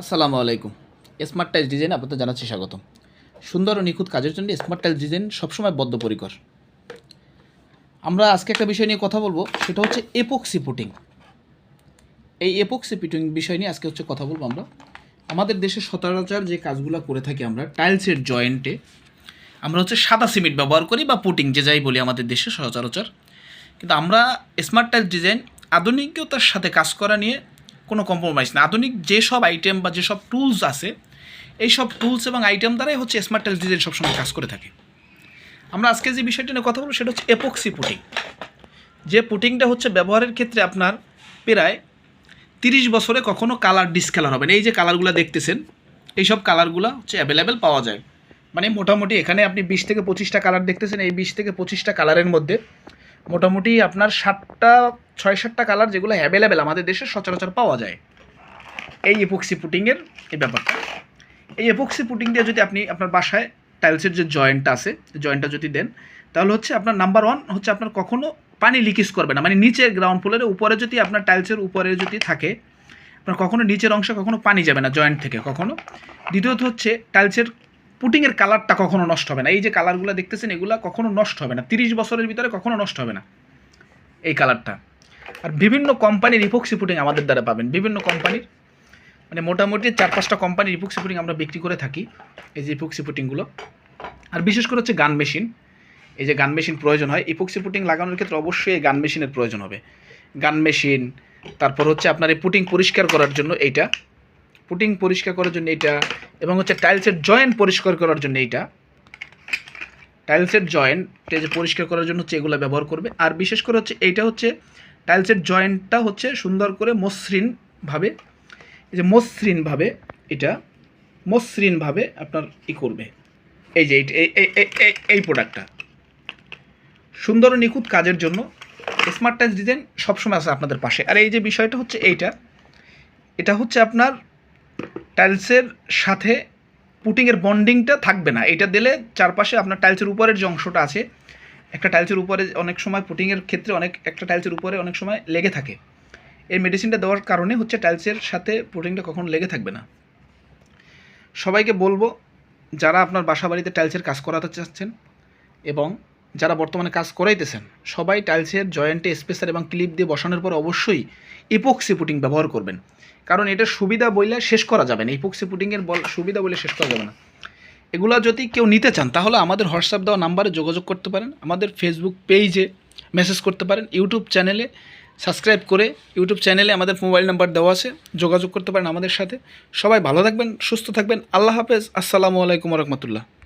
আসসালামু আলাইকুম। Smart tiles design আপনাদের জানাচ্ছি স্বাগত সুন্দর ও নিখুঁত কাজের জন্য স্মার্ট টাইলস ডিজাইন সবসময় বদ্ধপরিকর। আমরা আজকে একটা বিষয় নিয়ে কথা বলব, সেটা হচ্ছে এপক্সি পুটিং এই এপক্সি পুটিং বিষয় নিয়ে আজকে হচ্ছে কথা বলব আমরা। আমাদের দেশে সচরাচর যে কাজগুলো করে থাকি আমরা টাইলসের জয়েন্টে আমরা হচ্ছে সাদা সিমেন্ট ব্যবহার করি বা পুটিং যে যাই বলি আমাদের দেশে সচরাচর। কিন্তু আমরা স্মার্ট টাইলস ডিজাইন আধুনিকতার সাথে কাজ করা নিয়ে কোনো কম্প্রোমাইজ না। আধুনিক যেসব আইটেম বা যেসব টুলস আছে এই সব টুলস এবং আইটেম দ্বারাই হচ্ছে স্মার্ট টাইলস ডিজাইন সবসময় কাজ করে থাকে। আমরা আজকে যে বিষয়টি নিয়ে কথা বলব সেটা হচ্ছে এপক্সি পুটিং যে পুটিংটা হচ্ছে ব্যবহারের ক্ষেত্রে আপনার প্রায় তিরিশ বছরে কখনো কালার ডিসকালার হবে না। এই যে কালারগুলো দেখতেছেন, এইসব কালারগুলো হচ্ছে অ্যাভেলেবেল পাওয়া যায়। মানে মোটামুটি এখানে আপনি বিশ থেকে পঁচিশটা কালার দেখতেছেন, এই বিশ থেকে পঁচিশটা কালারের মধ্যে মোটামুটি আপনার ষাটটা ছয়, সাতটা কালার যেগুলো অ্যাভেলেবেল আমাদের দেশে সচরাচর পাওয়া যায়। এই এপক্সি পুটিংয়ের এই ব্যাপারটা। এই এপক্সি পুটিং দিয়ে যদি আপনি আপনার বাসায় টাইলসের যে জয়েন্টটা আছে জয়েন্টটা যদি দেন, তাহলে হচ্ছে আপনার নাম্বার ওয়ান হচ্ছে আপনার কখনো পানি লিকেজ করবে না। মানে নিচে গ্রাউন্ড ফ্লোরের উপরে যদি আপনার টাইলসের উপরে যদি থাকে, আপনার কখনো নিচের অংশে কখনো পানি যাবে না জয়েন্ট থেকে কখনো। দ্বিতীয়ত হচ্ছে টাইলসের পুটিংয়ের কালারটা কখনো নষ্ট হবে না। এই যে কালারগুলো দেখতেছেন, এগুলো কখনো নষ্ট হবে না। তিরিশ বছরের ভিতরে কখনো নষ্ট হবে না এই কালারটা। আর বিভিন্ন কোম্পানির ইপক্সি পুটিং আমাদের দ্বারা পাবেন। বিভিন্ন কোম্পানির মানে মোটামুটি চার পাঁচটা কোম্পানির ইপক্সি পুটিং আমরা বিক্রি করে থাকি এই যে ইপক্সি পুটিংগুলো আর বিশেষ করে হচ্ছে গান মেশিন। এই যে গান মেশিন প্রয়োজন হয়। ইপক্সি পুটিং লাগানোর ক্ষেত্রে অবশ্যই এই গান মেশিনের প্রয়োজন হবে। গান মেশিন, তারপর হচ্ছে আপনার এই পুটিং পরিষ্কার করার জন্য এইটা। পুটিং পরিষ্কার করার জন্য এইটা, এবং হচ্ছে টাইলসের জয়েন্ট পরিষ্কার করার জন্য এইটা। টাইলসের জয়েন্ট যে পরিষ্কার করার জন্য হচ্ছে এগুলো ব্যবহার করবে। আর বিশেষ করে হচ্ছে এইটা হচ্ছে টাইলসের জয়েন্টটা হচ্ছে সুন্দর করে মসৃণভাবে, এই যে মসৃণভাবে এটা মসৃণভাবে আপনার ই করবে। এই যে এই প্রোডাক্টটা সুন্দর ও নিখুঁত কাজের জন্য স্মার্ট টাইলস ডিজাইন সবসময় আছে আপনাদের পাশে। আর এই যে বিষয়টা হচ্ছে এইটা, এটা হচ্ছে আপনার টাইলসের সাথে পুটিংয়ের বন্ডিংটা থাকবে না। এটা দিলে চারপাশে আপনার টাইলসের উপরের যে অংশটা আছে, একটা টাইলসের উপরে অনেক সময় পুটিংয়ের ক্ষেত্রে অনেক, একটা টাইলসের উপরে অনেক সময় লেগে থাকে। এই মেডিসিনটা দেওয়ার কারণে হচ্ছে টাইলসের সাথে পুটিংটা কখনো লেগে থাকবে না। সবাইকে বলব, যারা আপনার বাসা বাড়িতে টাইলসের কাজ করাতে চাচ্ছেন এবং যারা বর্তমানে কাজ করাইতেছেন, সবাই টাইলসের, জয়েন্টে স্পেসার এবং ক্লিপ দিয়ে বসানোর পর অবশ্যই ইপক্সি পুটিং ব্যবহার করবেন। কারণ এটার সুবিধা বইলে শেষ করা যাবে না ইপক্সি পুটিংয়ের বল সুবিধা বলে শেষ করা যাবে না। এগুলো যদি কেউ নিতে চান, তাহলে আমাদের হোয়াটসঅ্যাপ দেওয়া নাম্বারে যোগাযোগ করতে পারেন, আমাদের ফেসবুক পেজে মেসেজ করতে পারেন ইউটিউব চ্যানেলে সাবস্ক্রাইব করে ইউটিউব চ্যানেলে আমাদের মোবাইল নাম্বার দেওয়া আছে, যোগাযোগ করতে পারেন আমাদের সাথে। সবাই ভালো থাকবেন, সুস্থ থাকবেন, আল্লাহ হাফেজ, আসসালামু আলাইকুম রহমতুল্লাহ।